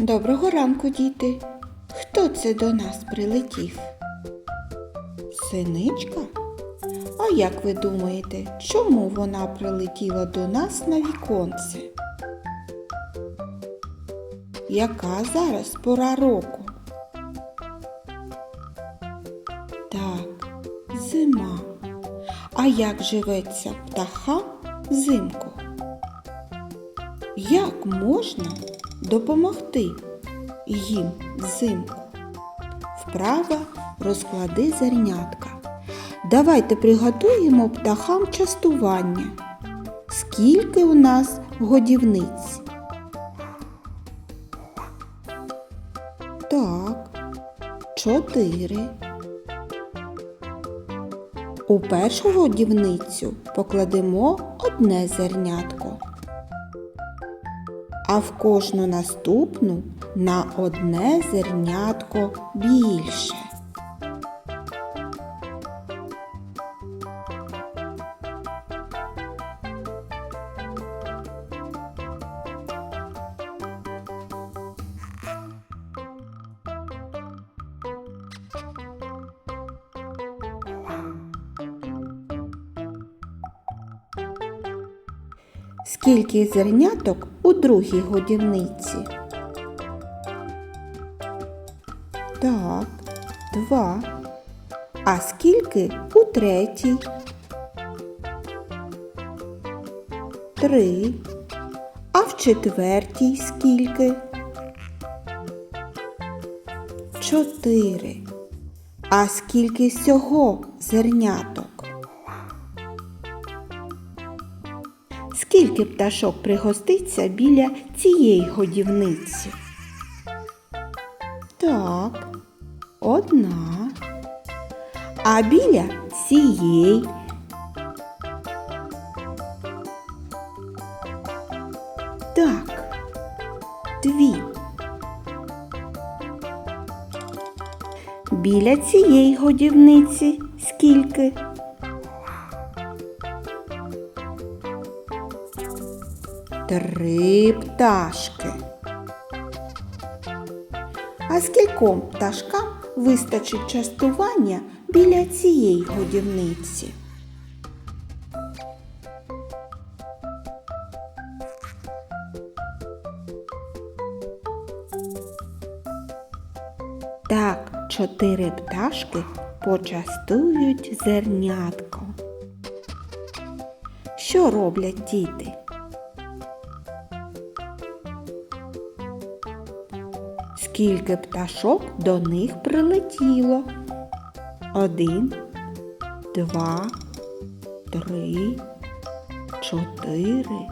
Доброго ранку, діти. Хто це до нас прилетів? Синичка? А як ви думаєте, чому вона прилетіла до нас на віконце? Яка зараз пора року? Так, зима. А як живеться птахам взимку? Як можна допомогти їм взимку? Вправа розклади зернятка. Давайте приготуємо птахам частування. Скільки у нас годівниць? Так, чотири. У першу годівницю покладемо одне зернятко, а в кожну наступну на одне зернятко більше. Скільки зерняток у другій годівниці? Так, два. А скільки у третій? Три. А в четвертій скільки? Чотири. А скільки всього зерняток? Скільки пташок пригоститься біля цієї годівниці? Так, одна. А біля цієї. Так, дві. Біля цієї годівниці скільки? Три пташки. А скільком пташкам вистачить частування біля цієї годівниці? Так, чотири пташки почастують зернятко. Що роблять діти? Скільки пташок до них прилетіло? Один, два, три, чотири,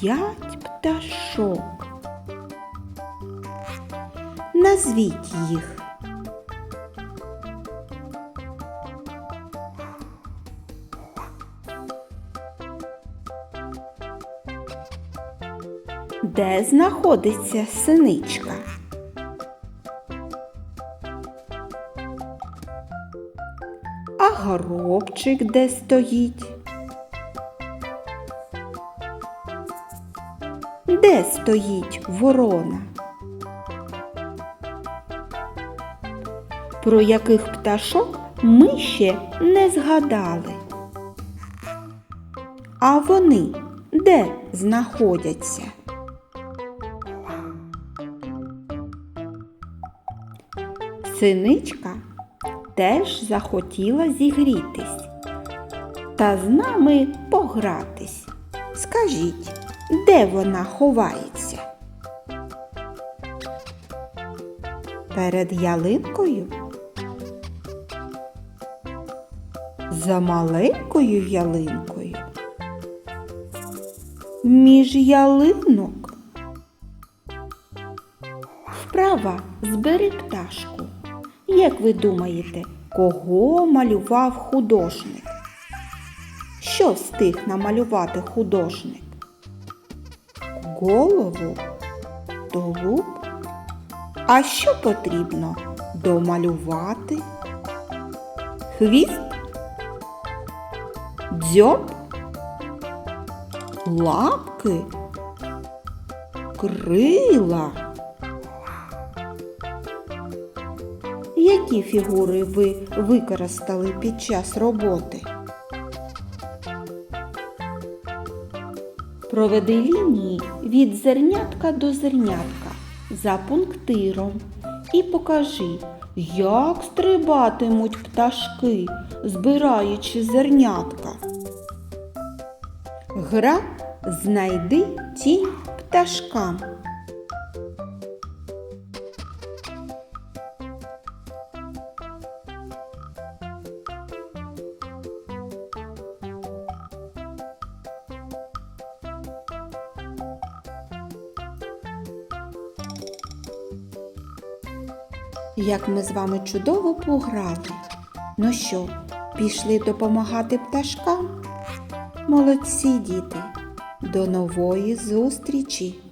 п'ять пташок. Назвіть їх. Де знаходиться синичка? А горобчик де стоїть? Де стоїть ворона? Про яких пташок ми ще не згадали. А вони де знаходяться? Синичка теж захотіла зігрітись та з нами погратись. Скажіть, де вона ховається? Перед ялинкою? За маленькою ялинкою? Між ялинок? Вправа збери пташку. Як ви думаєте, кого малював художник? Що встиг намалювати художник? Голову, тулуб? А що потрібно домалювати? Хвіст? Дзьоб? Лапки? Крила? Які фігури ви використали під час роботи? Проведи лінії від зернятка до зернятка за пунктиром і покажи, як стрибатимуть пташки, збираючи зернятка. Гра знайди тінь пташкам. Як ми з вами чудово пограли. Ну що, пішли допомагати пташкам? Молодці, діти! До нової зустрічі!